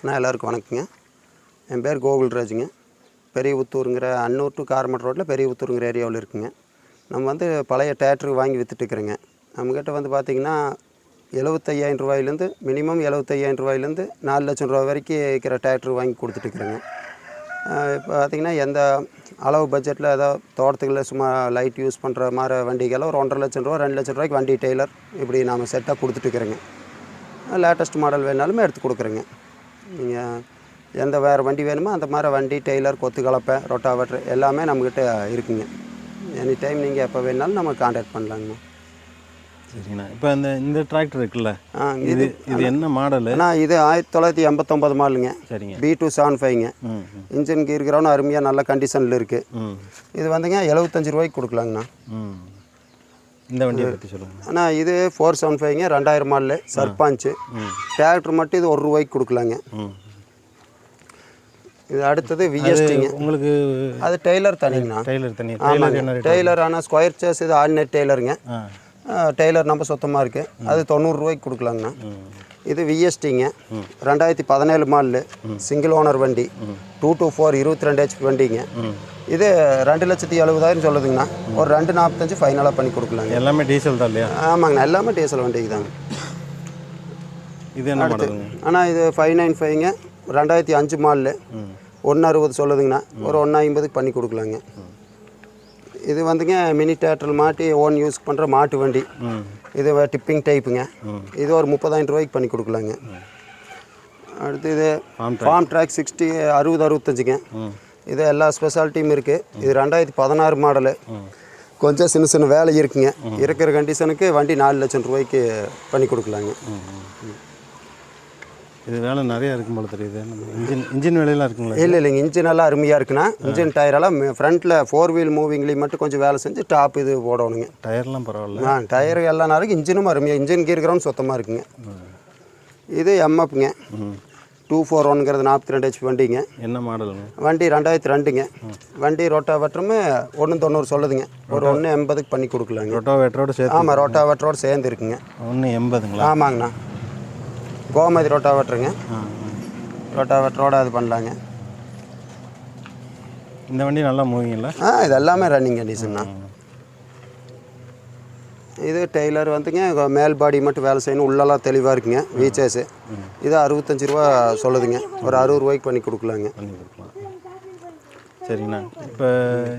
அண்ணா எல்லாருக்கும் வணக்கங்க. என் பேர் கோகுல்ராஜுங்க. பெரிய உத்தூருங்கிற அன்னூர் டு காரமட் ரோட்டில் பெரிய உத்தூருங்கிற ஏரியாவில் இருக்குங்க. நம்ம வந்து பழைய டேட்ருக்கு வாங்கி விற்றுட்டுருக்குறோங்க நம்மக்கிட்ட வந்து பார்த்திங்கன்னா எழுபத்தையாயிரம் ரூபாயிலேருந்து மினிமம் எழுபத்தையாயிரம் ரூபாயிலேருந்து நாலு லட்சம் ரூபா வரைக்கும் இருக்கிற டேட்ரு வாங்கி கொடுத்துட்டுருக்குறேங்க. இப்போ பார்த்திங்கன்னா எந்த அளவு பட்ஜெட்டில் ஏதாவது தோட்டத்துக்குள்ள சும்மா லைட் யூஸ் பண்ணுற மாதிரி வண்டிக்கெல்லாம் ஒரு ஒன்றரை லட்சம் ரூபா ரெண்டு லட்சம் ரூபாய்க்கு வண்டி டெய்லர் இப்படி நாம் செட்டாக கொடுத்துட்டுருக்குறேங்க. லேட்டஸ்ட் மாடல் வேணாலுமே எடுத்து கொடுக்குறேங்க. நீங்கள் எந்த வேறு வண்டி வேணுமோ அந்த மாதிரி வண்டி டெய்லர் கொத்து கலப்பை ரொட்டாவேட்ரு எல்லாமே நம்மக்கிட்ட இருக்குங்க. எனி டைம் நீங்கள் எப்போ வேணாலும் நம்ம காண்டாக்ட் பண்ணலாங்கண்ணா சரிங்கண்ணா. இப்போ இந்த இந்த டிராக்டர் இருக்குல்ல? ஆ இது இது என்ன மாடலு அண்ணா இது ஆயிரத்தி தொள்ளாயிரத்தி எண்பத்தொம்பது மாடலுங்க சரிங்க. பி டூ செவன் ஃபைவ்ங்க இன்ஜின் கீர் கிரவுண்ட் அருமையாக நல்ல கண்டிஷனில் இருக்குது இது வந்துங்க எழுபத்தஞ்சு ரூபாய்க்கு கொடுக்கலாங்கண்ணா. இந்த வண்டியை பற்றி சொல்லுங்கள் அண்ணா இது ஃபோர் செவன் ஃபைவ்ங்க ரெண்டாயிரம் மாடலு சர்பாஞ்சு. டிராக்டர் மட்டும் இது ஒரு ரூபாய்க்கு கொடுக்கலாங்க. இது அடுத்தது விஎஸ்டிங்க உங்களுக்கு அது டெய்லர் தனிங்கண்ணா. டெய்லர் தனி. ரேட் டெய்லர் ஆனால் ஸ்கொயர் சேஸ் இது ஆர்டினேட் டெய்லருங்க. டெய்லர் நம்ம சுத்தமாக இருக்குது அது தொண்ணூறுரூவாய்க்கு கொடுக்கலாங்கண்ணா. இது விஎஸ்டிங்க ரெண்டாயிரத்தி பதினேழு மாடலு. சிங்கிள் ஓனர் வண்டி. டூ டூ ஃபோர் இருபத்தி ரெண்டு ஹெச்பி வண்டிங்க. இது ரெண்டு லட்சத்தி எழுபதாயிரம் சொல்லுதுங்கண்ணா. ஒரு ரெண்டு நாற்பத்தஞ்சு ஃபைனலாக பண்ணி கொடுக்கலாங்க. எல்லாமே டீசல் தான் இல்லையா? ஆமாங்கண்ணா எல்லாமே டீசல் வண்டிக்கு தாங்க. இது என்ன மாடலுங்க? ஆனால் இது ஃபைவ் நைன் ஃபைவ்ங்க ரெண்டாயிரத்தி அஞ்சு மாடலு. ஒன்று அறுபது சொல்லுதுங்கண்ணா. ஒரு ஒன்று ஐம்பதுக்கு பண்ணி கொடுக்கலாங்க. இது வந்துங்க மினி தேட்டரில் மாட்டி ஓன் யூஸ் பண்ணுற மாட்டு வண்டி. இது டிப்பிங் டைப்புங்க இது ஒரு முப்பதாயிரம் ரூபாய்க்கு பண்ணி கொடுக்கலாங்க. அடுத்து இது ஃபார்ம் ட்ராக் சிக்ஸ்டி அறுபது அறுபத்தஞ்சுங்க. இது எல்லா ஸ்பெஷாலிட்டியும் இருக்குது இது ரெண்டாயிரத்தி பதினாறு மாடலு கொஞ்சம் சின்ன சின்ன வேலை இருக்குங்க. இருக்கிற கண்டிஷனுக்கு வண்டி நாலு லட்சம் ரூபாய்க்கு பண்ணி கொடுக்கலாங்க. இது வேலை நிறைய இருக்கும் போல தெரியுது. இன்ஜின் இன்ஜின் வேலையெல்லாம் இருக்குங்களா இல்லை இல்லைங்க. இன்ஜின் எல்லாம் அருமையாக இருக்குண்ணா. இன்ஜின் டயரெல்லாம் ஃப்ரண்ட்டில் ஃபோர் வீல் மூவிங்லேயும் மட்டும் கொஞ்சம் வேலை செஞ்சு டாப் இது போடணுங்க டயர்லாம் பரவாயில்ல. ஆ டயர் எல்லாம் நேரம் இன்ஜினும் அருமையாக இன்ஜின் கீர் கிரவுண்ட் சுத்தமாக இருக்குங்க. இது எம்எஃப்ங்க டூ ஃபோர் ஒன்ங்கிறது நாற்பத்தி ரெண்டு ஹெச்பி வண்டிங்க. என்ன மாடலுங்க வண்டி ரெண்டாயிரத்தி ரெண்டுங்க. வண்டி ரோட்டாவட்டருமே ஒன்று தொண்ணூறு சொல்லுதுங்க. ஒரு ஒன்று எண்பதுக்கு பண்ணி கொடுக்கலாங்க. ரொட்டோவேட்டரோட சேர்த்து ஆமாம் ரோட்டாவட்டரோடு சேர்ந்து இருக்குங்க ஒன்று எண்பதுங்களா? ஆமாங்கண்ணா. கோமதி ரோட்டாவட்டருங்க. ரோட்டாவட்டரோட அது பண்ணலாங்க. இந்த வண்டி நல்லா மூவிங்களா? ஆ இது எல்லாமே ரன்னிங் கண்டிஷன்ண்ணா இது டெய்லர் வந்துங்க மேல் பாடி மட்டும் வேலை செய்யணும் உள்ளெல்லாம் தெளிவாக இருக்குங்க வீச்சேஸு. இது அறுபத்தஞ்சு ரூபா சொல்லுதுங்க. ஒரு அறுபது ரூபாய்க்கு பண்ணி கொடுக்கலாங்க. சரிங்கண்ணா. இப்போ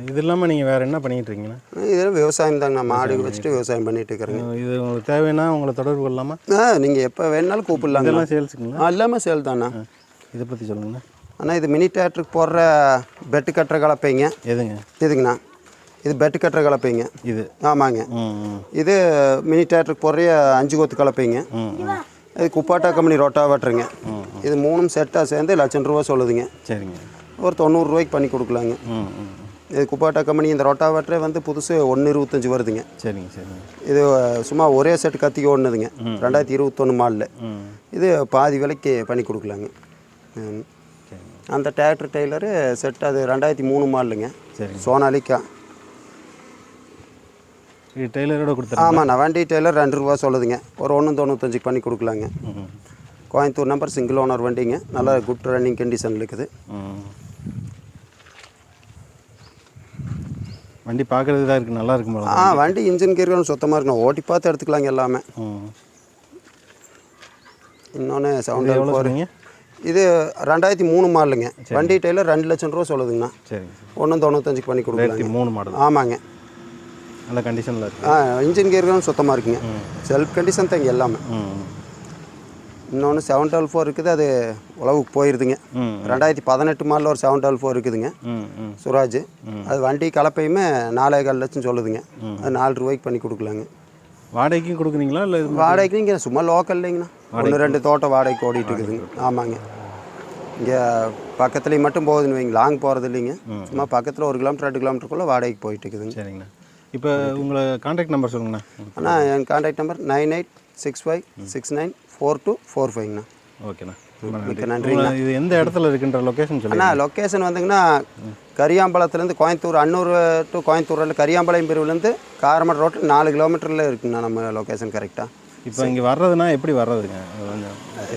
இது இல்லாமல் நீங்கள் வேறு என்ன பண்ணிக்கிட்டு இருக்கீங்கண்ணா? இது விவசாயம் தாங்கண்ணா மாடு வச்சுட்டு விவசாயம் பண்ணிட்டு இருக்கிறேங்க. இது உங்களுக்கு தேவைன்னா உங்களை தொடர்பு கொள்ளாமா? ஆ நீங்கள் எப்போ வேணாலும் கூப்பிடலாங்க. இதெல்லாம் சேல்ஸுங்களா எல்லாமே சேல் தாண்ணா. இதை பற்றி சொல்லுங்கண்ணா. அண்ணா இது மினி தேட்டருக்கு போடுற பெட்டு கட்டுற கலப்பைங்க. எதுங்க? இதுங்கண்ணா. இது பெட்டு கட்டுற கலப்பைங்க. இது. ஆமாங்க. இது மினி தேட்டருக்கு போடுற அஞ்சு கொத்து கலப்பைங்க. இது குப்பாட்டா கம்பெனி ரொட்டாவேட்டருங்க இது மூணும் செட்டாக சேர்ந்து லட்சம் ரூபா சொல்லுதுங்க. சரிங்க. ஒரு தொண்ணூறுரூவாய்க்கு பண்ணி கொடுக்கலாங்க. இது குப்பாட்டா கம்பெனி இந்த ரொட்டாவேட்டரே வந்து புதுசு ஒன்று இருபத்தஞ்சி வருதுங்க. சரிங்க சரிங்க. இது சும்மா ஒரே செட் கத்திக்கு ஓடுனதுங்க ரெண்டாயிரத்தி இருபத்தொன்று மாடலில் ம். இது பாதி விலைக்கு பண்ணி கொடுக்கலாங்க. அந்த டிராக்டர் டெய்லரு செட் அது ரெண்டாயிரத்தி மூணு மாடலுங்க சரிங்க. சோனாலிக்கா டெய்லரோட கொடுத்துருங்க. ஆமாண்ணா வண்டி டெய்லர் ரெண்டு ரூபா சொல்லுதுங்க. ஒரு ஒன்று தொண்ணூத்தஞ்சுக்கு பண்ணி கொடுக்கலாங்க. கோயம்புத்தூர் நம்பர் சிங்கிள் ஓனர் வண்டிங்க. நல்லா குட் ரன்னிங் கண்டிஷனில் இருக்குது. வண்டி பார்க்குறது தான் இருக்குது நல்லா இருக்கும் ஆ வண்டி. இன்ஜின் கீர்கள் சுத்தமாக இருக்கணும். ஓட்டி பார்த்து எடுத்துக்கலாங்க எல்லாமே. இன்னொன்று சவுண்ட் எவ்வளோ சொன்னீங்க? இது ரெண்டாயிரத்தி மூணு மாடலுங்க. வண்டி டெய்லர் ரெண்டு லட்சம் ரூபா சொல்லுதுங்கண்ணா. சரிங்க ஒன்று தொண்ணூத்தஞ்சுக்கு பண்ணி கொடுக்கலாங்க. மூணு மாடல். ஆமாங்க. நல்ல கண்டிஷனில் இருக்குது ஆ இன்ஜின் கீர்களும் சுத்தமாக இருக்குங்க. செல்ஃப் கண்டிஷன் தாங்க எல்லாமே. இன்னொன்று செவன் டபுள் ஃபோர் இருக்குது அது உழவுக்கு போயிருதுங்க. ரெண்டாயிரத்தி பதினெட்டு மாடலில் ஒரு செவன் டபுள் ஃபோர் இருக்குதுங்க. சுராஜ் அது வண்டி கலப்பையுமே நாலே கால் லட்சம் சொல்லுதுங்க. அது நாலு ரூபாய்க்கு பண்ணி கொடுக்கலாங்க. வாடகைக்கும் கொடுக்குறீங்களா இல்லை வாடகைக்கு இங்கே சும்மா லோக்கல் இல்லைங்கண்ணா. ஒன்று ரெண்டு தோட்டம் வாடகைக்கு ஓடிட்டு இருக்குதுங்க ஆமாங்க. இங்கே பக்கத்துலேயும் மட்டும் போகுதுன்னு வைங்க. லாங் போகிறது இல்லைங்க. சும்மா பக்கத்தில் ஒரு கிலோமீட்டர் ரெண்டு கிலோமீட்டருக்குள்ளே வாடகைக்கு போயிட்டு இருக்குதுங்க சரிங்கண்ணா. இப்போ உங்களை காண்டாக்ட் நம்பர் சொல்லுங்கண்ணா. அண்ணா என் contact number nine eight six five six nine four two four ஃபைவ்ண்ணா ஓகேண்ணா. மிக்க நன்றி. இது எந்த இடத்துல இருக்குன்ற லொக்கேஷன் சொல்லுங்க. அண்ணா லொக்கேஷன் வந்துங்கன்னா கரியாம்பலத்துலேருந்து கோயம்புத்தூர் அன்னூர் டு கோயம்புத்தூரில் கரியாம்பாளையம் பிரிவுலேருந்து காரமட ரோட்டில் நாலு கிலோமீட்டரில் இருக்குங்கண்ணா நம்ம லொக்கேஷன் கரெக்டாக இப்போ இங்கே வர்றதுனா எப்படி வர்றதுங்க?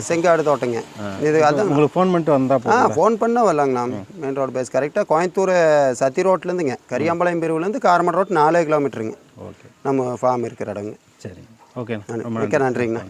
செங்காடு தோட்டங்க. இது அதான் உங்களுக்கு ஃபோன் பண்ணிட்டு வந்தால் ஆ ஃபோன் பண்ணால் வரலாங்கண்ணா மெயின் ரோடு பேஸ் கரெக்டாக கோயம்புத்தூர் சத்தி ரோட்லேருந்துங்க. கரியாம்பாளையம் பிரிவுலேருந்து காரமடை ரோட் நாலே கிலோமீட்டருங்க ஓகே. நம்ம ஃபார்ம் இருக்கிற இடங்க. சரி ஓகே மிக்க நன்றிங்கண்ணா.